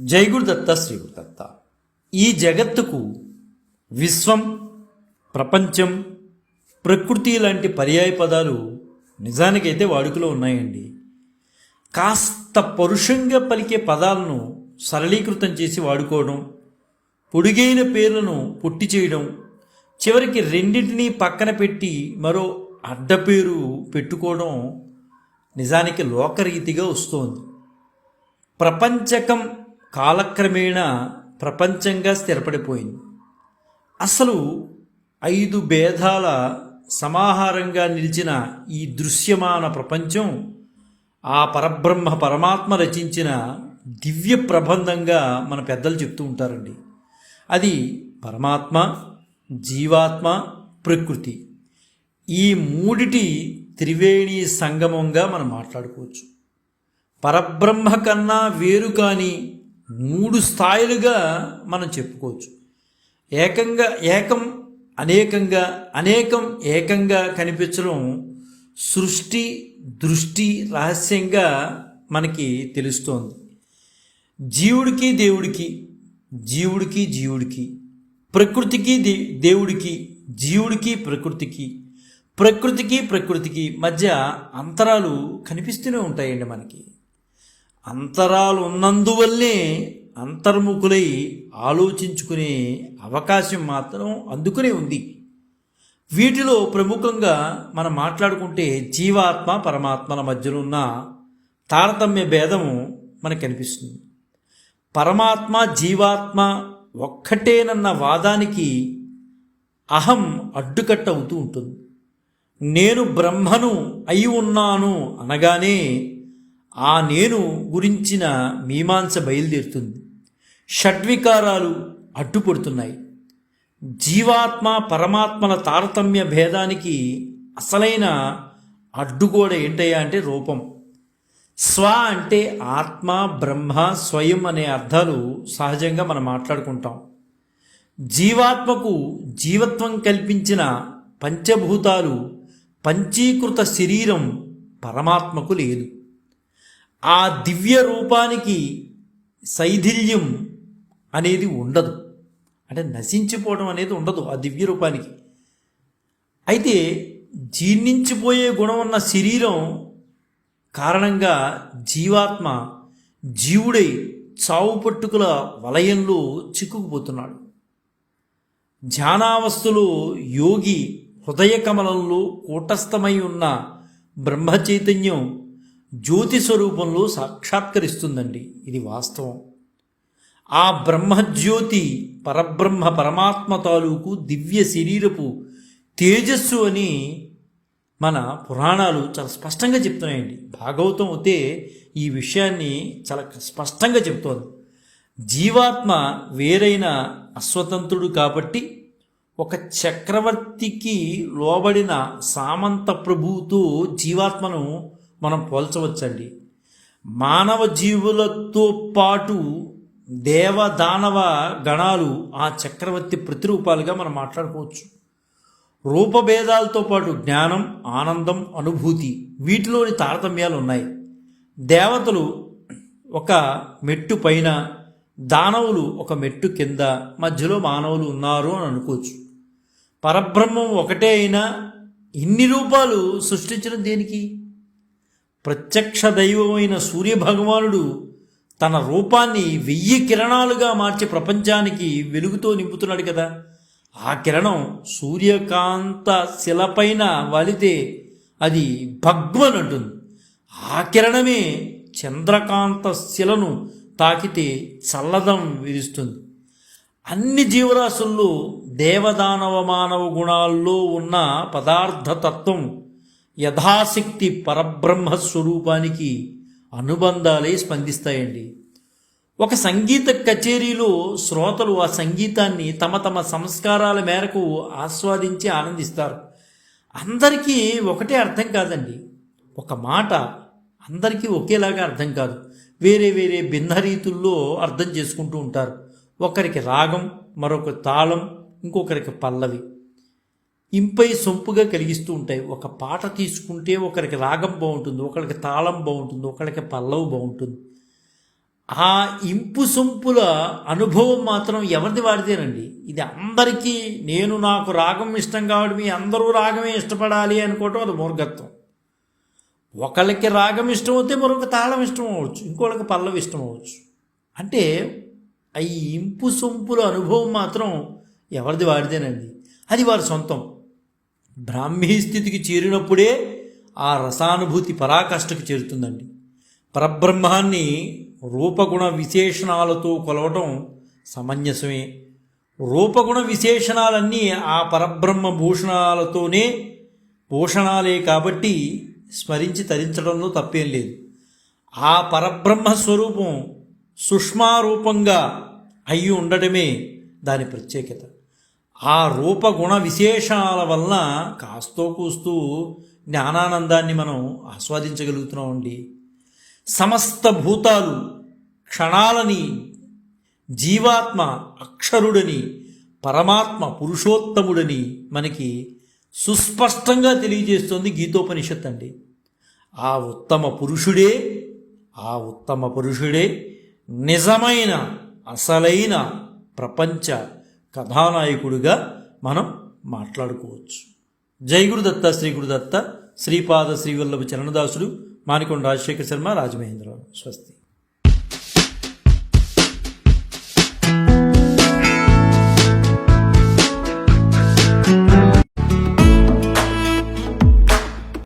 జై గురుదత్త శ్రీ గురుదత్త ఈ జగత్తుకు విశ్వం ప్రపంచం ప్రకృతి లాంటి పర్యాయ పదాలు నిజానికైతే వాడుకలో ఉన్నాయండి. కాస్త పరుషంగా పలికే పదాలను సరళీకృతం చేసి వాడుకోవడం పొడిగైన పేర్లను పుట్టి చేయడం చివరికి రెండింటినీ పక్కన పెట్టి మరో అడ్డపేరు పెట్టుకోవడం నిజానికి లోకరీతిగా వస్తోంది. ప్రపంచకం కాలక్రమేణా ప్రపంచంగా స్థిరపడిపోయింది. అసలు ఐదు భేదాల సమాహారంగా నిలిచిన ఈ దృశ్యమాన ప్రపంచం ఆ పరబ్రహ్మ పరమాత్మ రచించిన దివ్య ప్రబంధంగా మన పెద్దలు చెప్తూ ఉంటారండి. అది పరమాత్మ జీవాత్మ ప్రకృతి. ఈ మూడిటి త్రివేణి సంగమంగా మనం మాట్లాడుకోవచ్చు. పరబ్రహ్మ కన్నా వేరు కాని మూడు స్థాయిలుగా మనం చెప్పుకోవచ్చు. ఏకంగా ఏకం అనేకంగా అనేకం ఏకంగా కనిపించడం సృష్టి దృష్టి రహస్యంగా మనకి తెలుస్తోంది. జీవుడికి దేవుడికి జీవుడికి జీవుడికి ప్రకృతికి దే దేవుడికి జీవుడికి ప్రకృతికి ప్రకృతికి ప్రకృతికి మధ్య అంతరాలు కనిపిస్తూనే ఉంటాయండి మనకి. అంతరాలు ఉన్నందువల్లే అంతర్ముఖులై ఆలోచించుకునే అవకాశం మాత్రం అందుకునే ఉంది. వీటిలో ప్రముఖంగా మనం మాట్లాడుకుంటే జీవాత్మ పరమాత్మల మధ్యలో ఉన్న తారతమ్య భేదము మనకు కనిపిస్తుంది పరమాత్మ జీవాత్మ ఒక్కటేనన్న వాదానికి అహం అడ్డుకట్ట అవుతూ ఉంటుంది. నేను బ్రహ్మను అయి ఉన్నాను అనగానే ఆ నేను గురించిన మీమాంస బయలుదేరుతుంది. షడ్వికారాలు అడ్డుపడుతున్నాయి. జీవాత్మ పరమాత్మల తారతమ్య భేదానికి అసలైన అడ్డుగోడ ఏంటయ్యా అంటే రూపం. స్వ అంటే ఆత్మ బ్రహ్మ స్వయం అనే అర్థాలు సహజంగా మనం మాట్లాడుకుంటాం. జీవాత్మకు జీవత్వం కల్పించిన పంచభూతాలు పంచీకృత శరీరం పరమాత్మకు లేదు. ఆ దివ్య రూపానికి శైథిల్యం అనేది ఉండదు. అంటే నశించిపోవడం అనేది ఉండదు ఆ దివ్య రూపానికి. అయితే జీర్ణించిపోయే గుణం ఉన్న శరీరం కారణంగా జీవాత్మ జీవుడై చావు పట్టుకుల వలయంలో చిక్కుకుపోతున్నాడు. ధ్యానావస్థలో యోగి హృదయ కమలంలో కూటస్థమై ఉన్న బ్రహ్మ చైతన్యం జ్యోతి స్వరూపంలో సాక్షాత్కరిస్తుందండి. ఇది వాస్తవం. ఆ బ్రహ్మజ్యోతి పరబ్రహ్మ పరమాత్మ తాలూకు దివ్య శరీరపు తేజస్సు అని మన పురాణాలు చాలా స్పష్టంగా చెప్తున్నాయండి. భాగవతం అయితే ఈ విషయాన్ని చాలా స్పష్టంగా చెప్తోంది. జీవాత్మ వేరైన అస్వతంత్రుడు కాబట్టి ఒక చక్రవర్తికి లోబడిన సామంత ప్రభువుతో జీవాత్మను మనం పోల్చవచ్చండి. మానవ జీవులతో పాటు దేవ దానవ గణాలు ఆ చక్రవర్తి ప్రతిరూపాలుగా మనం మాట్లాడుకోవచ్చు. రూపభేదాలతో పాటు జ్ఞానం ఆనందం అనుభూతి వీటిలోని తారతమ్యాలు ఉన్నాయి దేవతలు ఒక మెట్టు పైన దానవులు ఒక మెట్టు కింద మధ్యలో మానవులు ఉన్నారు అని అనుకోవచ్చు. పరబ్రహ్మం ఒకటే అయినా ఇన్ని రూపాలు సృష్టించడం దేనికి? ప్రత్యక్ష దైవమైన సూర్యభగవానుడు తన రూపాన్ని వెయ్యి కిరణాలుగా మార్చి ప్రపంచానికి వెలుగుతో నింపుతున్నాడు కదా. ఆ కిరణం సూర్యకాంత శిలపైన వాలితే అది భగ్వన్ అంటుంది. ఆ కిరణమే చంద్రకాంత శిలను తాకితే చల్లదం విరుస్తుంది. అన్ని జీవరాశుల్లో దేవదానవ మానవ గుణాల్లో ఉన్న పదార్థతత్వం యథాశక్తి పరబ్రహ్మ స్వరూపానికి అనుబంధాలే స్పందిస్తాయండి. ఒక సంగీత కచేరీలో శ్రోతలు ఆ సంగీతాన్ని తమ తమ సంస్కారాల మేరకు ఆస్వాదించి ఆనందిస్తారు. అందరికీ ఒకటే అర్థం కాదండి. ఒక మాట అందరికీ ఒకేలాగా అర్థం కాదు. వేరే వేరే భిన్న రీతుల్లో అర్థం చేసుకుంటూ ఉంటారు. ఒకరికి రాగం మరొక తాళం ఇంకొకరికి పల్లవి. ఇంపై సొంపుగా కలిగిస్తూ ఉంటాయి. ఒక పాట తీసుకుంటే ఒకరికి రాగం బాగుంటుంది ఒకరికి తాళం బాగుంటుంది ఒకరికి పల్లవి బాగుంటుంది. ఆ ఇంపు సొంపుల అనుభవం మాత్రం ఎవరిది వాడితేనండి ఇది అందరికీ నేను నాకు రాగం ఇష్టం కాబట్టి మీ అందరూ రాగమే ఇష్టపడాలి అనుకోవటం అది మూర్ఘత్వం. ఒకళ్ళకి రాగం ఇష్టం అవుతే మరొక తాళం ఇష్టం అవ్వచ్చు ఇంకోళ్ళకి పల్లవి ఇష్టం అవ్వచ్చు అంటే ఈ ఇంపు సొంపుల అనుభవం మాత్రం ఎవరిది వాడితేనండి అది వారి సొంతం. బ్రాహ్మీ స్థితికి చేరినప్పుడే ఆ రసానుభూతి పరాకాష్ఠకు చేరుతుందండి. పరబ్రహ్మాన్ని రూపగుణ విశేషణాలతో కొలవటం సమంజసమే. రూపగుణ విశేషణాలన్నీ ఆ పరబ్రహ్మ భూషణాలతోనే భూషణాలే కాబట్టి స్మరించి తరించడంలో తప్పేం లేదు. ఆ పరబ్రహ్మ స్వరూపం సుష్మారూపంగా అయి ఉండటమే దాని ప్రత్యేకత. ఆ రూపగుణ విశేషాల వలన కాస్తో కూస్తూ జ్ఞానానందాన్ని మనం ఆస్వాదించగలుగుతున్నామండి. సమస్త భూతాలు క్షణాలని జీవాత్మ అక్షరుడని పరమాత్మ పురుషోత్తముడని మనకి సుస్పష్టంగా తెలియజేస్తుంది గీతోపనిషత్ అండి. ఆ ఉత్తమ పురుషుడే ఆ ఉత్తమ పురుషుడే నిజమైన అసలైన ప్రపంచ కథానాయకుడిగా మనం మాట్లాడుకోవచ్చు. జై గురుదత్త శ్రీ గురుదత్త. శ్రీపాద శ్రీవల్లభ చరణదాసుడు మానికొండ రాజశేఖర శర్మ రాజమహేంద్రరావు. స్వస్తి.